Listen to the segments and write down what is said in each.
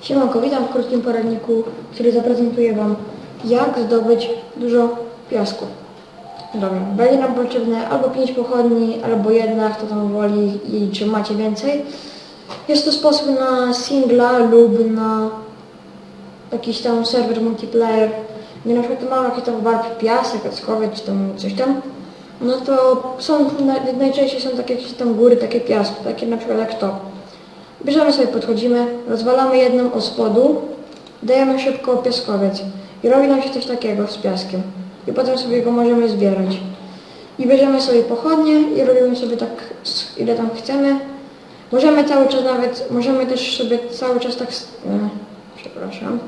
Siemanko, witam w krótkim poradniku, który zaprezentuję Wam jak zdobyć dużo piasku. Dobra, będzie nam potrzebne albo 5 pochodni, albo jedna, kto tam woli i czy macie więcej. Jest to sposób na singla lub na jakiś tam serwer multiplayer, gdzie na przykład mamy jakiś tam warp piasek, piaskowiec czy tam coś tam. No to są, naj- najczęściej są takie jakieś tam góry, takie piasku, takie na przykład jak to. Bierzemy sobie, podchodzimy, rozwalamy jedną od spodu, dajemy szybko piaskowiec i robi nam się coś takiego z piaskiem. I potem sobie go możemy zbierać. I bierzemy sobie pochodnie i robimy sobie tak ile tam chcemy. Możemy cały czas nawet, możemy też sobie cały czas tak, e, przepraszam,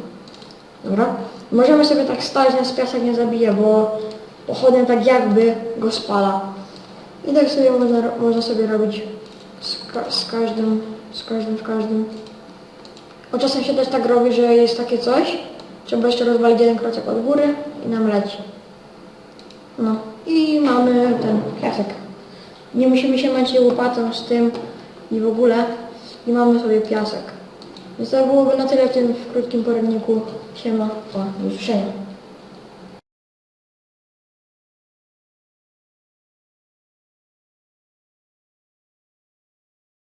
dobra, możemy sobie tak stać, nas piasek nie zabije, bo pochodnia tak jakby go spala. I tak sobie można, można sobie robić z, ka- z każdym, z każdym, w każdym. Bo czasem się też tak robi, że jest takie coś, trzeba jeszcze rozwalić jeden krocek od góry i nam leci. No i mamy ten piasek. Nie musimy się męczyć łopatą z tym i w ogóle. I mamy sobie piasek. Więc to byłoby na tyle w tym w krótkim poradniku. Siema, do usłyszenia.